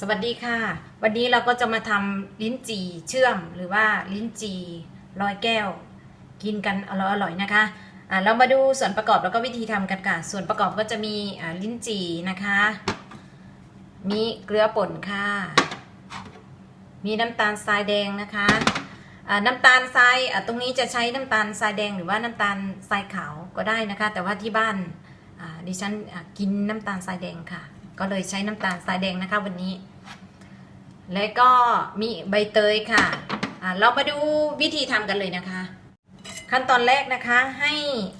สวัสดีค่ะ วันนี้เราก็จะมาทำลิ้นจี่เชื่อมหรือว่าลิ้นจี่ลอยแก้ว กินกันอร่อยๆนะคะเรามาดูส่วนประกอบแล้วก็วิธีทำกันค่ะ ส่วนประกอบก็จะมีอ่าลิ้นจี่นะคะ มีเกลือป่นค่ะ มีน้ำตาลทรายแดงนะคะอ่าน้ำตาลทรายตรงนี้จะใช้น้ำตาลทรายแดงหรือว่าน้ำตาลทรายขาวก็ได้นะคะ แต่ว่าที่บ้านดิฉันกินน้ำตาลทรายแดงค่ะ ก็เลยใช้น้ำตาลทรายแดงนะคะวันนี้ และก็มีใบเตยค่ะเรามาดูวิธีทำกันเลยนะคะ ขั้นตอนแรกนะคะให้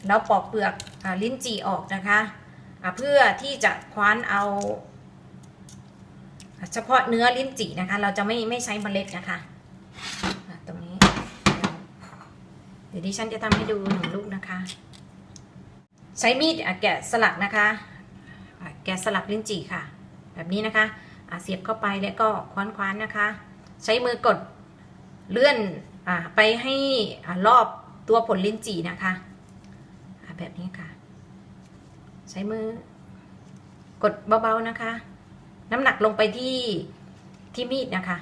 เราปอกเปลือกอลิ้นจี่ออกนะคะอ่าเพื่อที่จะคว้านเอา เฉพาะเนื้อลิ้นจี่นะคะ เราจะไม่ไม่ใช้เมล็ดนะคะะตรงนี้ เดี๋ยวดิฉันจะทำให้ดูหนึ่งลูกนะคะ ใช้มีดแกะสลักนะคะ แกะสลักลิ้นจี่ค่ะ แบบนี้นะคะเสียบเข้าไปแล้วก็คว้านๆนะคะ ใช้มือกดเลื่อนอไปให้รอบตัวผลลิ้นจี่นะคะแบบนี้ค่ะ ใช้มือกดเบาๆนะคะ น้ำหนักลงไปที่ที่มีดนะคะ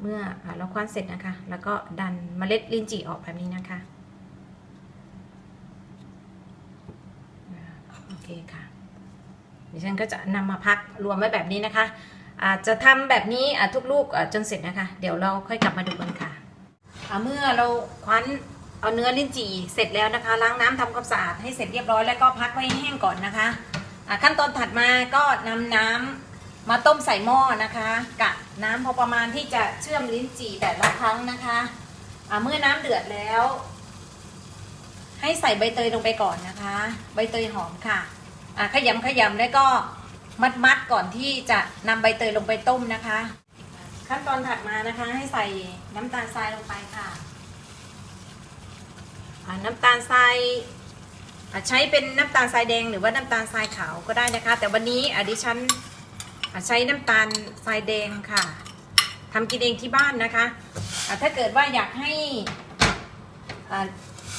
เมื่อเราคว้านเสร็จนะคะ แล้วก็ดันเมล็ดลิ้นจี่ออกแบบนี้นะคะอ่าโอ เคค่ะดิฉันก็จะนำมาพักรวมไว้แบบนี้นะคะ อาจจะทำแบบนี้ทุกลูกจนเสร็จนะคะ เดี๋ยวเราค่อยกลับมาดูกันค่ะเมื่อเราคว้านเอาเนื้อลิ้นจี่เสร็จแล้วนะคะ ล้างน้ำทำความสะอาดให้เสร็จเรียบร้อยแล้วก็พักไว้แห้งก่อนนะคะขั้นตอนถัดมาก็นำน้ำมาต้มใส่หม้อนะคะกะน้ำพอประมาณที่จะเชื่อมลิ้นจี่แต่ละครั้งนะคะะเมื่อน้ำเดือดแล้ว ให้ใส่ใบเตยลงไปก่อนนะคะ ใบเตยหอมค่ะ อะขยำขยำแล้วก็มัดมัดก่อนที่จะนำใบเตยลงไปต้มนะคะ ขั้นตอนถัดมานะคะให้ใส่น้ำตาลทรายลงไปค่ะน้ำตาลทรายใช้เป็นน้ำตาลทรายแดงหรือว่าน้ำตาลทรายขาวก็ได้นะคะ แต่วันนี้อดิฉันใช้น้ำตาลทรายแดงค่ะทำกินเองที่บ้านนะคะถ้าเกิดว่าอยากให้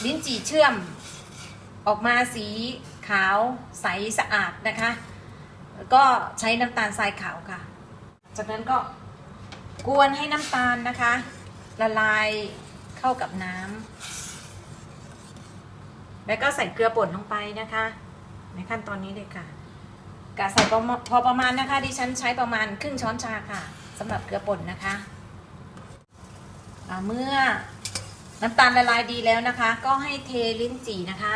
ลิ้นจี่เชื่อมออกมาสี ขาวใสสะอาดนะคะก็ใช้น้ำตาลทรายขาวค่ะ จากนั้นก็กวนให้น้ำตาลนะคะ ละลายเข้ากับน้ำแล้วก็ใส่เกลือป่นลงไปนะคะ ในขั้นตอนนี้เลยค่ะกะใส่พอประมาณนะคะ ดิฉันใช้ประมาณครึ่งช้อนชาค่ะสำหรับเกลือป่นนะคะเมื่อน้ำตาลละลายดีแล้วนะคะ ก็ให้เทลิ้นจี่นะคะ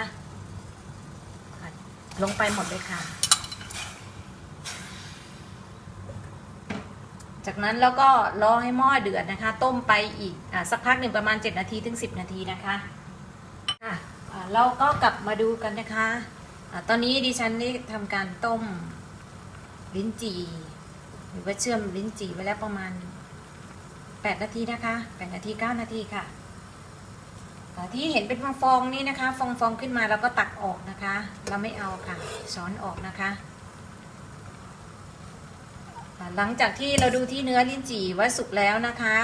ลงไปหมดเลยค่ะ จากนั้นแล้วก็รอให้หม้อเดือดนะคะ ต้มไปอีกอสักพักหนึ่งประมาณ 7 นาทีถึง 10 นาทีนะคะอะเราก็กลับมาดูกันนะคะอะตอนนี้ดิฉันได้ทำการต้มลิ้นจี่หรือว่าเชื่อมลิ้นจี่ไว้แล้วประมาณ 8 นาทีนะคะ 8 นาที 9 นาทีค่ะ ที่เห็นเป็นฟองๆนี่นะคะ ฟองๆขึ้นมาเราก็ตักออกนะคะ เราไม่เอาค่ะช้อนออกนะคะ หลังจากที่เราดูที่เนื้อลิ้นจี่ว่าสุกแล้วนะคะ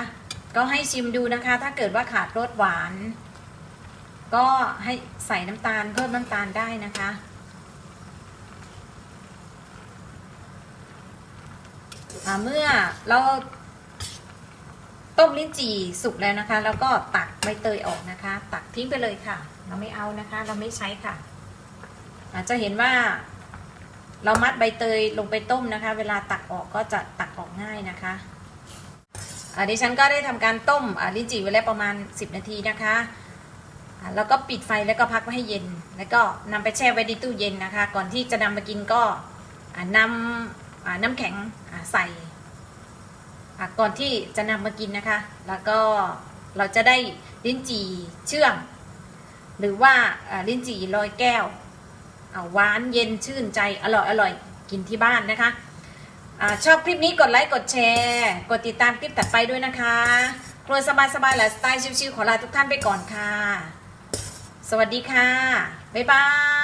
ก็ให้ชิมดูนะคะ ถ้าเกิดว่าขาดรสหวาน ก็ให้ใส่น้ำตาลเพิ่มน้ำตาลได้นะคะเมื่อเรา ต้มลิ้นจี่สุกแล้วนะคะ แล้วก็ตักใบเตยออกนะคะ ตักทิ้งไปเลยค่ะ เราไม่เอานะคะ เราไม่ใช้ค่ะ อาจจะเห็นว่า เรามัดใบเตยลงไปต้มนะคะ เวลาตักออกก็จะตักออกง่ายนะคะอ่าดิฉันก็ได้ทำการต้มลิ้นจี่ไว้แล้วประมาณ 10 นาทีนะคะแล้วก็ปิดไฟแล้วก็พักไว้ให้เย็น แล้วก็นำไปแช่ไว้ในตู้เย็นนะคะ ก่อนที่จะนำมากินก็อ่านำอ่าน้ำแข็งใส่ ก่อนที่จะนำมากินนะคะ แล้วก็เราจะได้ลิ้นจี่เชื่อม หรือว่าลิ้นจี่ลอยแก้วหวานเย็นชื่นใจอร่อยอร่อยกินที่บ้านนะคะอชอบคลิปนี้กดไลค์กดแชร์ กดติดตามคลิปถัดไปด้วยนะคะ ครัวสบายสบายและสไตล์ชิวๆขอลาทุกท่านไปก่อนค่ะ สวัสดีค่ะ บ๊ายบาย